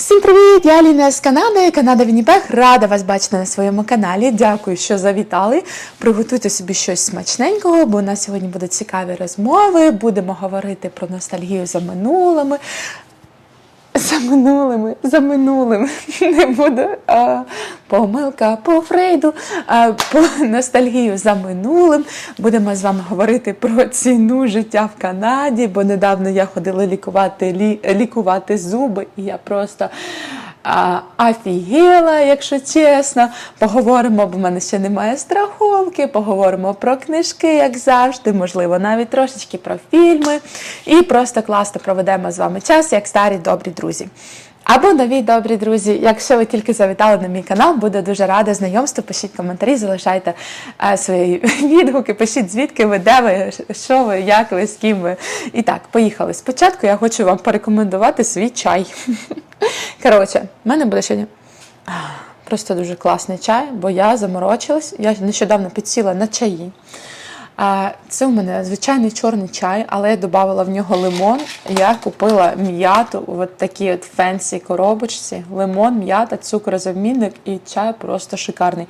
Всім привіт! Я Аліна з Канади, Канада Вінніпех. Рада вас бачити на своєму каналі. Дякую, що завітали. Приготуйте собі щось смачненького, бо у нас сьогодні будуть цікаві розмови. Будемо говорити про ностальгію за минулими. За минулими, за минулим не буду. А, помилка по Фрейду, а, по ностальгію за минулим. Будемо з вами говорити про ціну життя в Канаді, бо недавно я ходила лікувати, лі, лікувати зуби, і я просто а, офігела, якщо чесно. Поговоримо, бо в мене ще немає страховки, поговоримо про книжки, як завжди, можливо, навіть трошечки про фільми. І просто класно проведемо з вами час, як старі добрі друзі. Або нові добрі друзі. Якщо ви тільки завітали на мій канал, буду дуже рада знайомству. Пишіть коментарі, залишайте е, свої відгуки, пишіть звідки ви, де ви, що ви, як ви, з ким ви. І так, поїхали. Спочатку я хочу вам порекомендувати свій чай. Коротше, в мене буде сьогодні просто дуже класний чай, бо я заморочилась. Я нещодавно підсіла на чаї. Це у мене звичайний чорний чай, але я додавала в нього лимон. Я купила м'яту в такій от фенсі коробочці. Лимон, м'ята, цукрозамінник і чай просто шикарний.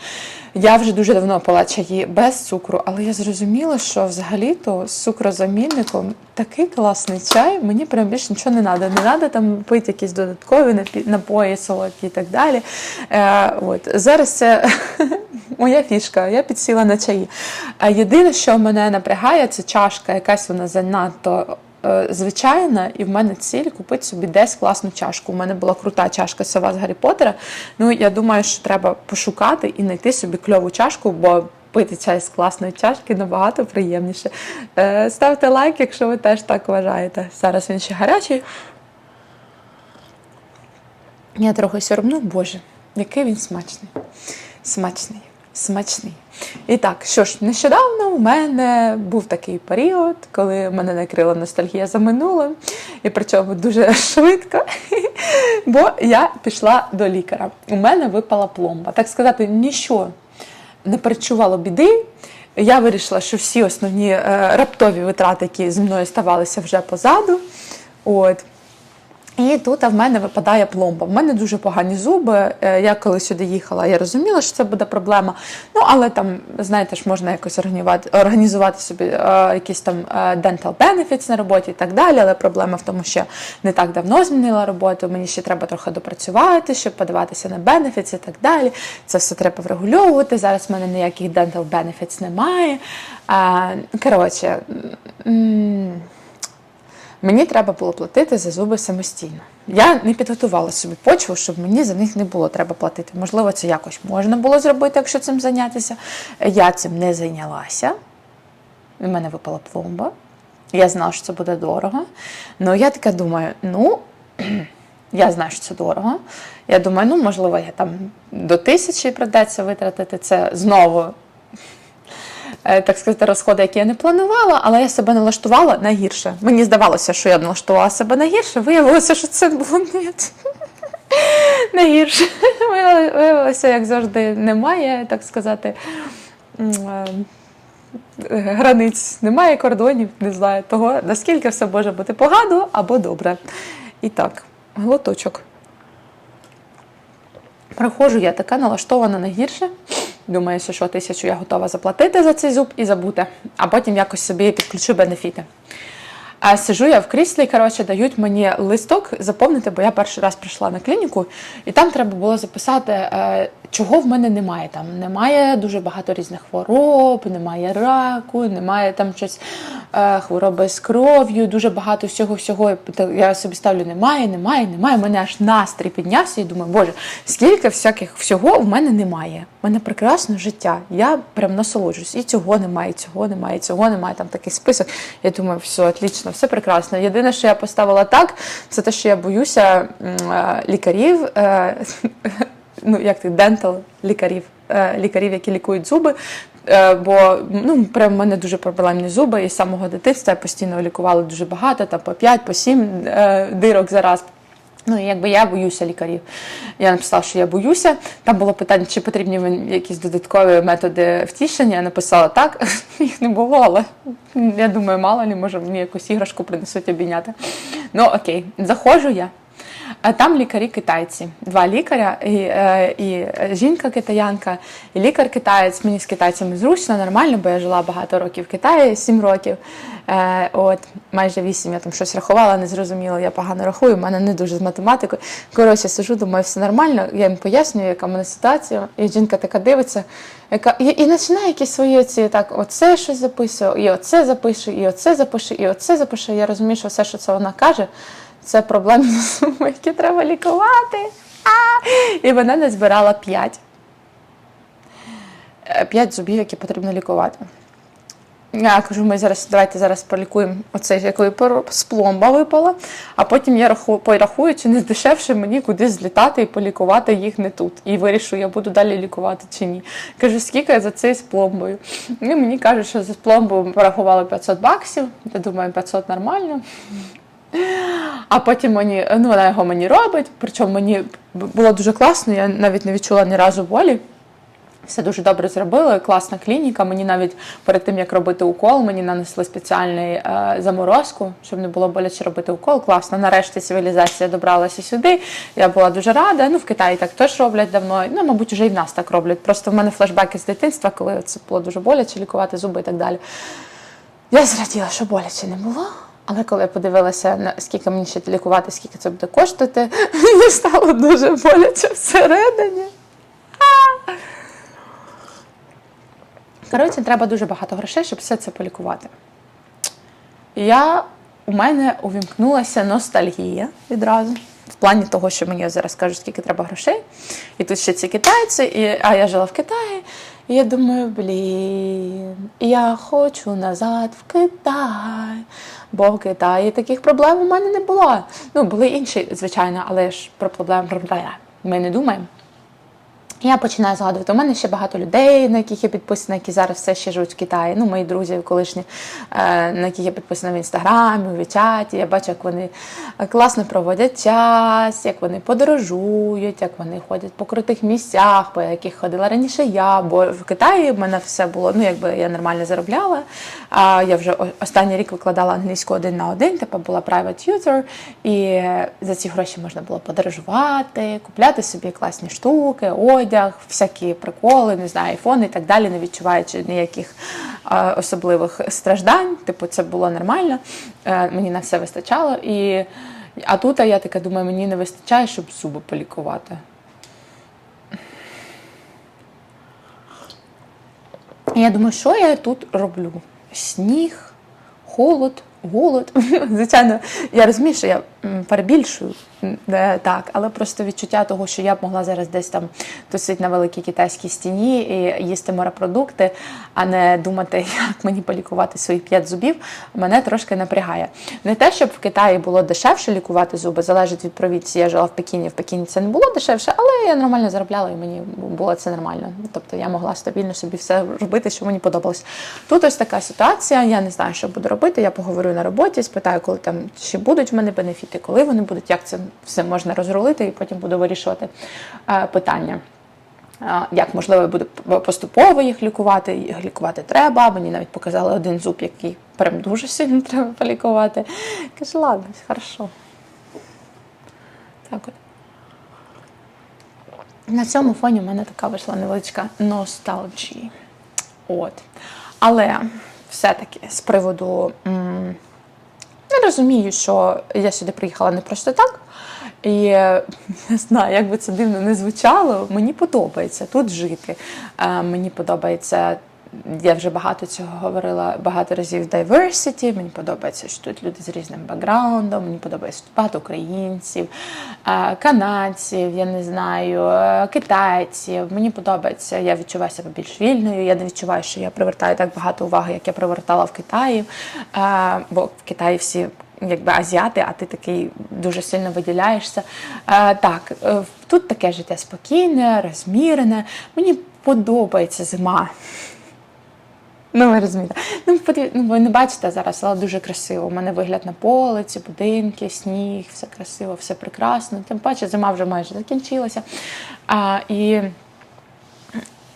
Я вже дуже давно пила чаї без цукру, але я зрозуміла, що взагалі-то з цукрозамінником такий класний чай, мені прям більше нічого не треба. Не треба там пити якісь додаткові напої, солодкі і так далі. Е, от. Зараз це моя фішка, я підсіла на чаї. А єдине, що мене напрягає, це чашка, якась вона занадто. е, Звичайна, і в мене ціль купити собі десь класну чашку. У мене була крута чашка сова з Гаррі Поттера. Ну я думаю, що треба пошукати і знайти собі кльову чашку, бо пити чай з класної чашки набагато приємніше. Е, Ставте лайк, якщо ви теж так вважаєте. Зараз він ще гарячий. Я трохи сьорбну, боже, який він смачний. Смачний, смачний. І так, що ж, нещодавно у мене був такий період, коли мене накрила ностальгія за минулим, і причому дуже швидко, бо я пішла до лікаря. У мене випала пломба. Так сказати, нічого не перечувало біди. Я вирішила, що всі основні е, раптові витрати, які зі мною ставалися вже позаду. От. І тут в мене випадає пломба. В мене дуже погані зуби. Е, Я коли сюди їхала, я розуміла, що це буде проблема. Ну, але там, знаєте ж, можна якось організувати, організувати собі е, якісь там е, dental benefits на роботі і так далі. Але проблема в тому, що не так давно змінила роботу. Мені ще треба трохи допрацювати, щоб подаватися на benefits і так далі. Це все треба врегульовувати. Зараз в мене ніяких dental benefits немає. Е, Коротше. Мені треба було платити за зуби самостійно. Я не підготувала собі почву, щоб мені за них не було треба платити. Можливо, це якось можна було зробити, якщо цим зайнятися. Я цим не зайнялася. У мене випала пломба. Я знала, що це буде дорого. Ну, я така думаю, ну, я знаю, що це дорого. Я думаю, ну, можливо, я там до тисячі придеться витратити це знову так сказати, розходи, які я не планувала, але я себе налаштувала на гірше. Мені здавалося, що я налаштувала себе на гірше, виявилося, що це було не гірше. Виявилося, як завжди, немає, так сказати. е, Границь немає кордонів, не знаю того, наскільки все може бути погано або добре. І так, глоточок. Приходжу, я така налаштована на гірше. Думаю, що тисячу я готова заплатити за цей зуб і забути, а потім якось собі підключу бенефіти. А сижу я в кріслі, коротше, дають мені листок заповнити, бо я перший раз прийшла на клініку, і там треба було записати, е, чого в мене немає. Там немає дуже багато різних хвороб, немає раку, немає там щось е, хвороби з кров'ю, дуже багато всього всього. Я собі ставлю немає, немає, немає. У мене аж настрій піднявся і думаю, боже, скільки всяких всього в мене немає. У мене прекрасне життя. Я прям насолоджуюсь. І цього немає, і цього немає, і цього немає. Там такий список. Я думаю, все отлично, все прекрасно. Єдине, що я поставила так, це те, що я боюся е, лікарів. Ну, як ти, дентал лікарів, е, лікарів, які лікують зуби. Е, Бо ну, прям в мене дуже проблемні зуби, і з самого дитинства я постійно лікувала дуже багато, там по 5, по 7 е, дирок за раз. Ну, і якби я боюся лікарів. Я написала, що я боюся. Там було питання, чи потрібні мені якісь додаткові методи втішення. Я написала так, їх не було, але я думаю, мало ли, може мені якусь іграшку принесуть обійняти. Ну окей, заходжу я. А там лікарі китайці, два лікаря, і, е, і жінка китаянка, і лікар китаєць. Мені з китайцями зручно, нормально, бо я жила багато років в Китаї, сім років. Е, от майже вісім. Я там щось рахувала, не зрозуміла, я погано рахую, в мене не дуже з математикою. Коротше, сижу, думаю, все нормально. Я їм пояснюю, яка в мене ситуація. І жінка така дивиться, яка і, і починає якісь свої оці, так, оце щось записую, і оце запишу, і оце запишу, і оце запишу. Я розумію, що все, що це вона каже, це проблемні суми, які треба лікувати. А! І вона не збирала п'ять. Е, П'ять зубів, які потрібно лікувати. Я кажу, ми зараз давайте зараз полікуємо оцей, пор- з пломба випала, а потім я раху, порахую, чи не дешевше мені кудись злітати і полікувати їх не тут. І вирішу, я буду далі лікувати чи ні. Кажу, скільки за це з пломбою? І мені кажуть, що за пломбу порахували 500 баксів. Я думаю, 500 нормально. А потім мені, ну вона його мені робить, причому мені було дуже класно, я навіть не відчула ні разу болі. Все дуже добре зробили, класна клініка. Мені навіть перед тим як робити укол, мені нанесли спеціальний е, заморозку, щоб не було боляче робити укол. Класно. Нарешті цивілізація добралася сюди. Я була дуже рада. Ну в Китаї так теж роблять давно. Ну, мабуть, вже і в нас так роблять. Просто в мене флешбеки з дитинства, коли це було дуже боляче лікувати зуби і так далі. Я зраділа, що боляче не було. Але коли я подивилася, на скільки мені ще лікувати, скільки це буде коштувати, мені стало дуже боляче всередині. Коротше, треба дуже багато грошей, щоб все це полікувати. Я, у мене увімкнулася ностальгія відразу. В плані того, що мені зараз кажуть, скільки треба грошей. І тут ще ці китайці, і, а я жила в Китаї. Я думаю, блін, я хочу назад в Китай. Бо в Китаї таких проблем у мене не було. Ну, були інші, звичайно, але ж про проблеми ми не думаємо. Я починаю згадувати. У мене ще багато людей, на яких я підписана, які зараз все ще живуть в Китаї. Ну, мої друзі колишні, е, на яких я підписана в інстаграмі, у Вічаті. Я бачу, як вони класно проводять час, як вони подорожують, як вони ходять по крутих місцях, по яких ходила раніше я. Бо в Китаї в мене все було, ну якби я нормально заробляла. А я вже останній рік викладала англійську один на один, типу була private tutor, і за ці гроші можна було подорожувати, купляти собі класні штуки, одяг, всякі приколи, не знаю, айфони і так далі, не відчуваючи ніяких е, особливих страждань. Типу, це було нормально. Е, мені на все вистачало. І, а тут я така думаю, мені не вистачає, щоб зуби полікувати. Я думаю, що я тут роблю? Сніг, холод, голод. Звичайно, я розумію, що я перебільшую так, але просто відчуття того, що я б могла зараз десь там тусити на великій китайській стіні і їсти морепродукти, а не думати, як мені полікувати свої п'ять зубів, мене трошки напрягає. Не те, щоб в Китаї було дешевше лікувати зуби, залежить від провінції. Я жила в Пекіні, в Пекіні це не було дешевше, але я нормально заробляла і мені було це нормально. Тобто я могла стабільно собі все робити, що мені подобалось. Тут ось така ситуація. Я не знаю, що буду робити. Я поговорю на роботі, спитаю, коли там ще будуть в мене бенефіти, коли вони будуть, як це все можна розрулити, і потім буду вирішувати е, питання. Як можливо буде поступово їх лікувати, їх лікувати треба. Мені навіть показали один зуб, який прям дуже сильно треба полікувати. Кажу, ладно, хорошо. Так от. На цьому фоні в мене така вийшла невеличка ностальджія. От. Але все-таки з приводу. м, я розумію, що я сюди приїхала не просто так. І не знаю, як би це дивно не звучало, мені подобається тут жити. Е, Мені подобається, я вже багато цього говорила багато разів diversity, Мені подобається, що тут люди з різним бекграундом, мені подобається що тут багато українців, е, канадців, я не знаю, е, китайців. Мені подобається, я відчуваю себе більш вільною. Я не відчуваю, що я привертаю так багато уваги, як я привертала в Китаї. Е, Бо в Китаї всі якби азіати, а ти такий дуже сильно виділяєшся. Так, тут таке життя спокійне, розмірене. Мені подобається зима. Ну, ви розумієте. Ну, ну, ви не бачите зараз, але дуже красиво. У мене вигляд на полиці, будинки, сніг, все красиво, все прекрасно. Тим паче, зима вже майже закінчилася. А, і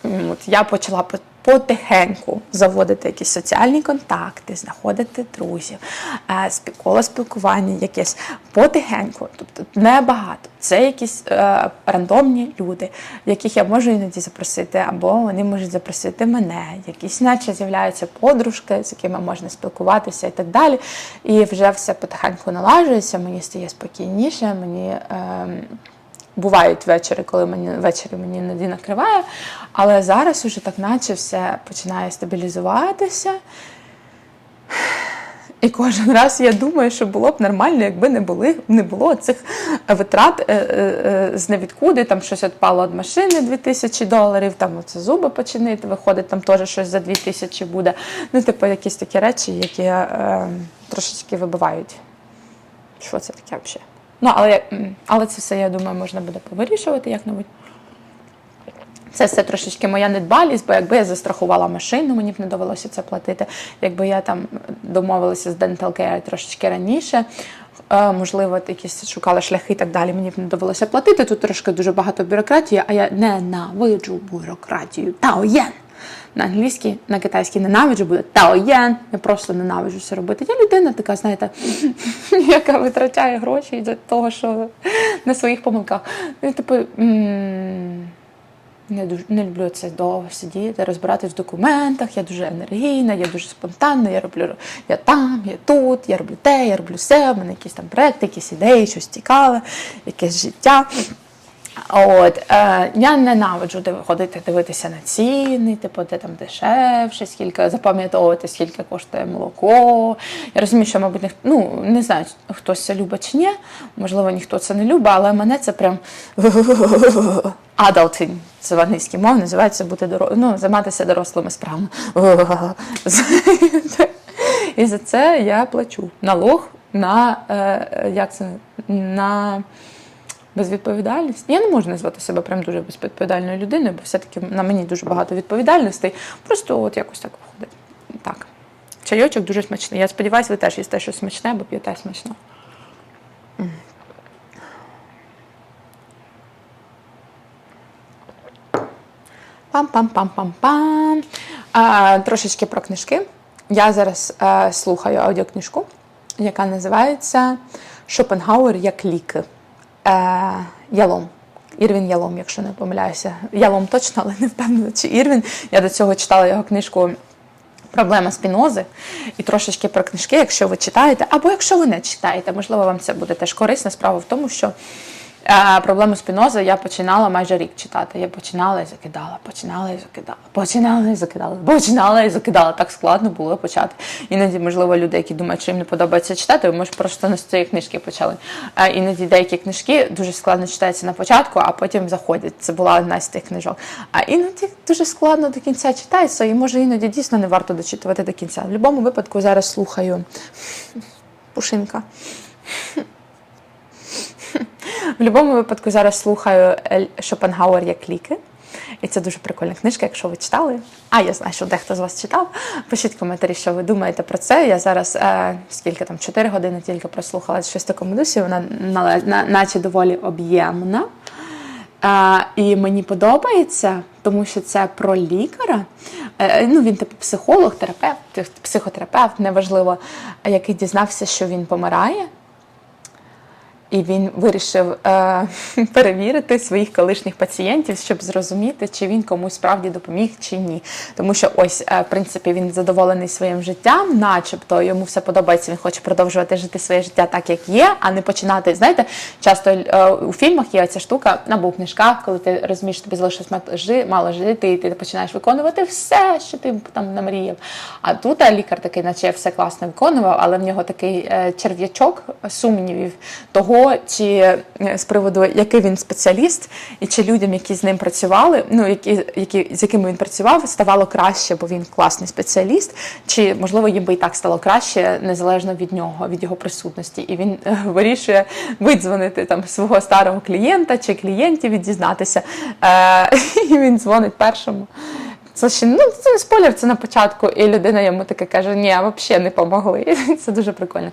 от я почала по- потихеньку заводити якісь соціальні контакти, знаходити друзів, е, коло спілкування якесь потихеньку, тобто небагато. Це якісь е, рандомні люди, яких я можу іноді запросити, або вони можуть запросити мене, якісь наче з'являються подружки, з якими можна спілкуватися і так далі. І вже все потихеньку налажується, мені стає спокійніше, мені. Е, Бувають вечори, коли мені ввечері мені іноді накриває, але зараз уже так наче все починає стабілізуватися. І кожен раз я думаю, що було б нормально, якби не були не було цих витрат е, е, е, з невідкуди. Там щось відпало від машини 2000 доларів, там оце зуби починити, виходить, там теж щось за 2000 буде. Ну, типу, якісь такі речі, які е, трошечки вибивають. Що це таке взагалі? Ну, але, але це все, я думаю, можна буде повирішувати як-небудь. Це все трошечки моя недбалість, бо якби я застрахувала машину, мені б не довелося це платити. Якби я там домовилася з Dental Care трошечки раніше, е, можливо, якісь шукала шляхи і так далі, мені б не довелося платити. Тут трошки дуже багато бюрократії, а я ненавиджу бюрократію. Таоєн! На англійській, на китайській ненавиджу буде таоєн. Я просто ненавиджу це робити. Я людина така, знаєте, яка витрачає гроші для того, що на своїх помилках. І, типу, не дуже не люблю це довго сидіти, розбиратись в документах. Я дуже енергійна, я дуже спонтанна. Я роблю я там, я тут, я роблю те, я роблю все. У мене якісь там проекти, якісь ідеї, щось цікаве, якесь життя. От е, я ненавиджу ходити дивитися на ціни, типу, де там дешевше, скільки запам'ятовувати, скільки коштує молоко. Я розумію, що, мабуть, ніхто, ну не знаю, хтось це любить чи ні. Можливо, ніхто це не любить, але мене це прям adulting, це в англійській мові називається бути доро... ну, займатися дорослими справами. І за це я плачу налог на е, як це на безвідповідальність. Я не можу назвати себе прям дуже безвідповідальною людиною, бо все-таки на мені дуже багато відповідальностей. Просто от якось так виходить. Так. Чайочок дуже смачний. Я сподіваюся, ви теж їсте щось смачне, бо п'єте смачно. Пам-пам-пам-пам-пам. А, трошечки про книжки. Я зараз е, слухаю аудіокнижку, яка називається Шопенгауер як ліки. Е, Ялом. Ірвін Ялом, якщо не помиляюся. Ялом точно, але не впевнена, чи Ірвін. Я до цього читала його книжку Проблема спінози і трошечки про книжки, якщо ви читаєте, або якщо ви не читаєте, можливо, вам це буде теж корисно. Справа в тому, що проблему спінози я починала майже рік читати. Я починала і закидала, починала і закидала, починала і закидала, починала і закидала. Так складно було почати. Іноді, можливо, люди, які думають, що їм не подобається читати, ми ж просто не з цієї книжки почали. Іноді деякі книжки дуже складно читаються на початку, а потім заходять. Це була одна з тих книжок. А іноді дуже складно до кінця читається, і може іноді дійсно не варто дочитувати до кінця. В будь-якому випадку зараз слухаю Пушинка. В будь-якому випадку зараз слухаю Ель- Шопенгауер як ліки. І це дуже прикольна книжка, якщо ви читали. А я знаю, що дехто з вас читав. Пишіть коментарі, що ви думаєте про це. Я зараз е, скільки там 4 години тільки прослухала щось такому дусі. Вона нале- на- наче доволі об'ємна. Е, і мені подобається, тому що це про лікаря. Е, ну, він типу психолог, терапевт, психотерапевт, неважливо, який дізнався, що він помирає. І він вирішив е, перевірити своїх колишніх пацієнтів, щоб зрозуміти, чи він комусь справді допоміг чи ні. Тому що ось, е, в принципі, він задоволений своїм життям, начебто йому все подобається. Він хоче продовжувати жити своє життя так, як є, а не починати. Знаєте, часто е, у фільмах є ця штука або у книжках, коли ти розумієш, що тобі залишилось мало жити, і ти починаєш виконувати все, що ти там намріяв. А тут е, лікар такий, наче все класно виконував, але в нього такий е, черв'ячок сумнівів того, чи е, з приводу, який він спеціаліст, і чи людям, які з ним працювали, ну які, які з якими він працював, ставало краще, бо він класний спеціаліст, чи можливо їм би і так стало краще, незалежно від нього, від його присутності. І він е, вирішує видзвонити там свого старого клієнта чи клієнтів і дізнатися. Е, і він дзвонить першому. Це ще ну це не спойлер, це на початку, і людина йому таке каже: Ні, взагалі не помогли. Це дуже прикольно.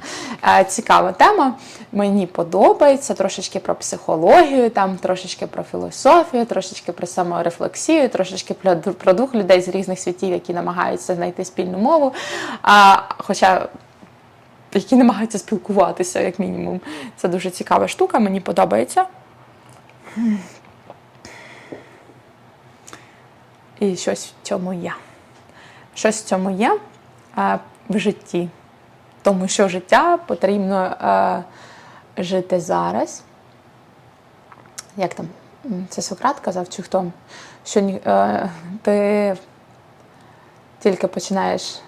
Цікава тема. Мені подобається трошечки про психологію, там трошечки про філософію, трошечки про саморефлексію, трошечки про двох людей з різних світів, які намагаються знайти спільну мову. А, Хоча які намагаються спілкуватися, як мінімум. Це дуже цікава штука, мені подобається. І щось в цьому є. Щось в цьому є е, в житті. Тому що життя потрібно е, жити зараз. Як там? Це Сократ казав, чи хто? Що е, ти тільки починаєш.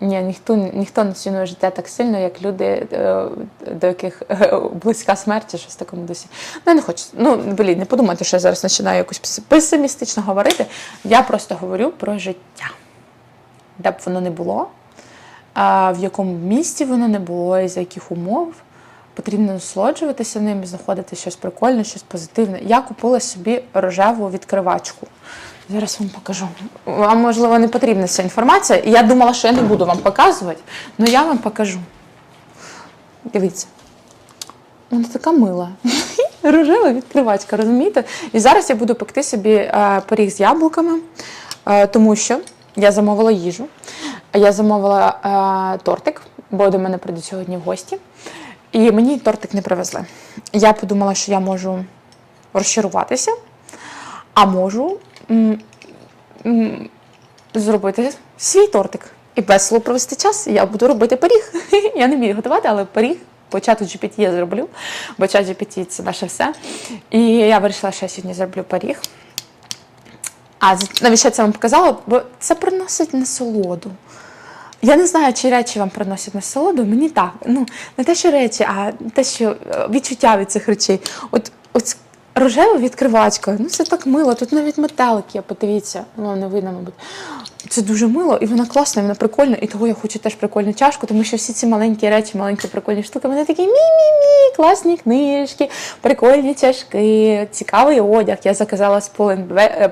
Ні, ніхто, ніхто не цінує життя так сильно, як люди, е, до яких е, близька смерть, щось в такому дусі. Ну, я не хочу. Ну, блін, не подумайте, що я зараз починаю якось песимістично говорити. Я просто говорю про життя. Де б воно не було, в якому місті воно не було, і за яких умов. Потрібно насолоджуватися ним, знаходити щось прикольне, щось позитивне. Я купила собі рожеву відкривачку. Зараз вам покажу. Вам, можливо, не потрібна ця інформація. Я думала, що я не буду вам показувати, але я вам покажу. Дивіться. Вона така мила. Рожева відкривачка, розумієте? І зараз я буду пекти собі е, пиріг з яблуками, е, тому що я замовила їжу. Я замовила е, тортик, бо до мене прийдуть сьогодні в гості. І мені тортик не привезли. Я подумала, що я можу розчаруватися, а можу м, м, зробити свій тортик. І весело провести час. Я буду робити пиріг. Я не вмію готувати, але пиріг по чату GPT я зроблю, бо чат GPT – це наше все. І я вирішила, що я сьогодні зроблю пиріг. А навіщо я це вам показала? Бо це приносить насолоду. Я не знаю, чи речі вам приносять насолоду. Мені так. Ну, не те, що речі, а те, що е, відчуття від цих речей. От ось рожева відкривачка, ну це так мило. Тут навіть метелик є, подивіться, ну не видно, мабуть. Це дуже мило, і вона класна, і вона прикольна. І того я хочу теж прикольну чашку, тому що всі ці маленькі речі, маленькі прикольні штуки, вони такі мі-мі-мі, класні книжки, прикольні чашки, цікавий одяг. Я заказала з Pull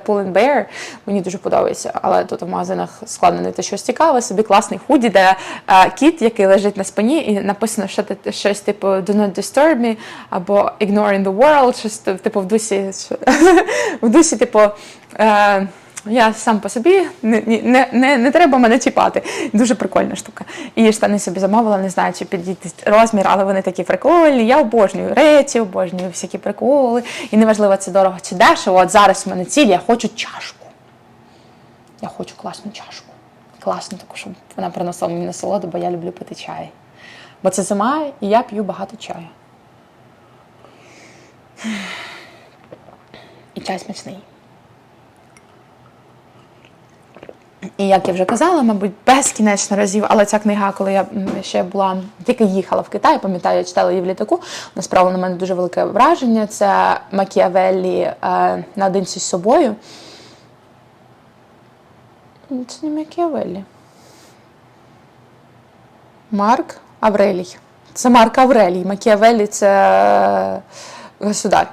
and Bear, мені дуже подобається, але тут в магазинах складно знайти щось цікаве, собі класний худі, де е, кіт, який лежить на спині, і написано що щось типу Do not disturb me або Ignoring the world, щось типу в дусі, в дусі, типу. Е, я сам по собі не, не, не, не треба мене чіпати. Дуже прикольна штука. І штани собі замовила, не знаю, чи підійти розмір, але вони такі прикольні. Я обожнюю речі, обожнюю всякі приколи. І неважливо, це дорого чи дешево. От зараз у мене ціль, я хочу чашку. Я хочу класну чашку. Класну таку, щоб вона приносила мені насолоду, бо я люблю пити чай. Бо це зима, і я п'ю багато чаю. І чай смачний. І як я вже казала, мабуть, безкінечно разів, але ця книга, коли я ще була, тільки їхала в Китай, пам'ятаю, я читала її в літаку, вона на мене дуже велике враження. Це Макіавеллі е, наодинці з собою. Це не Макіавеллі. Марк Аврелій. Це Марк Аврелій. Макіавеллі це е, государ.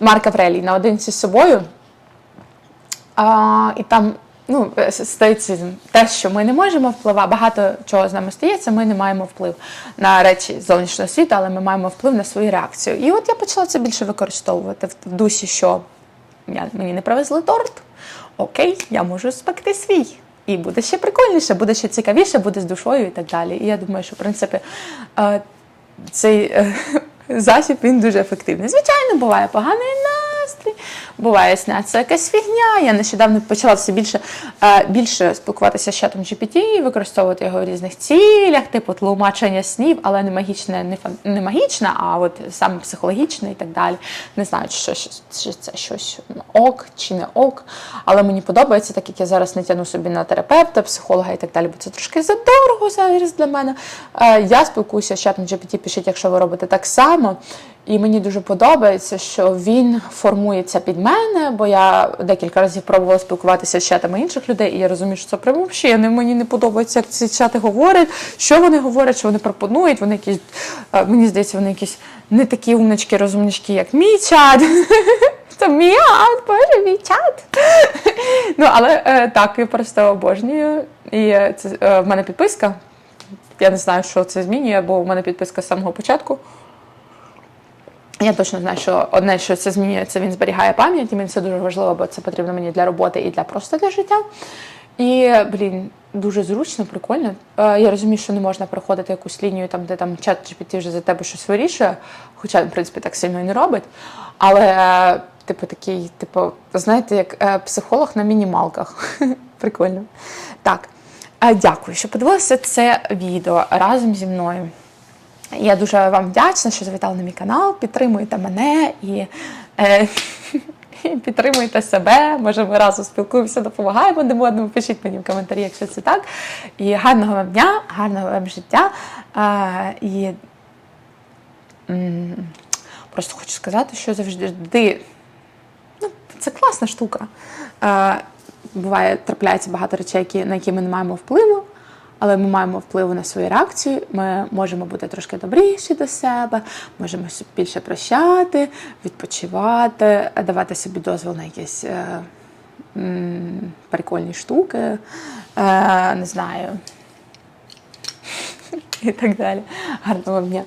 Марк Аврелій наодинці з собою. А, і там ну, е, стається те, що ми не можемо впливати. Багато чого з нами стається, ми не маємо вплив на речі зовнішнього світу, але ми маємо вплив на свою реакцію. І от я почала це більше використовувати в дусі, що мені не привезли торт. Окей, я можу спекти свій. І буде ще прикольніше, буде ще цікавіше, буде з душою і так далі. І я думаю, що в принципі е, цей е, засіб він дуже ефективний. Звичайно, буває поганий настрій, буває сняться якась фігня. Я нещодавно почала все більше, е, більше спілкуватися з чатом GPT, використовувати його в різних цілях, типу тлумачення снів, але не магічне, не, не магічне, а от саме психологічне і так далі. Не знаю, чи, що, чи це щось ок чи не ок. Але мені подобається, так як я зараз не тяну собі на терапевта, психолога і так далі, бо це трошки задорого зараз для мене. Е, Я спілкуюся з чатом GPT, пишіть, якщо ви робите так само. І мені дуже подобається, що він формується під мене, бо я декілька разів пробувала спілкуватися з чатами інших людей, і я розумію, що це не мені не подобається, як ці чати говорять, що вони говорять, що вони пропонують. Вони якісь, е, мені здається, вони якісь не такі умнички, розумнички, як мій чат. просто мій акт, боже, мій чат. Ну, але е, так, я просто обожнюю. І е, це в мене підписка. Я не знаю, що це змінює, бо в мене підписка з самого початку. Я точно знаю, що одне, що це змінює, це він зберігає пам'ять, і мені це дуже важливо, бо це потрібно мені для роботи і для просто для життя. І, блін, дуже зручно, прикольно. Е, я розумію, що не можна проходити якусь лінію, там, де там чат GPT вже за тебе щось вирішує, хоча, в принципі, так сильно і не робить. Але, типу, такий, типу, знаєте, як е, психолог на мінімалках. Прикольно. Так, е, дякую, що подивилися це відео разом зі мною. Я дуже вам вдячна, що завітали на мій канал. Підтримуйте мене і, е, підтримуйте себе. Може, ми разом спілкуємося, допомагаємо один одному. Пишіть мені в коментарі, якщо це так. І гарного вам дня, гарного вам життя. Е, і м, просто хочу сказати, що завжди ну, це класна штука. Е, буває, трапляється багато речей, які, на які ми не маємо впливу, але ми маємо впливу на свою реакцію. Ми можемо бути трошки добріші до себе, можемо більше прощати, відпочивати, давати собі дозвіл на якісь е, прикольні штуки, е, не знаю. І так далі. Гарного дня.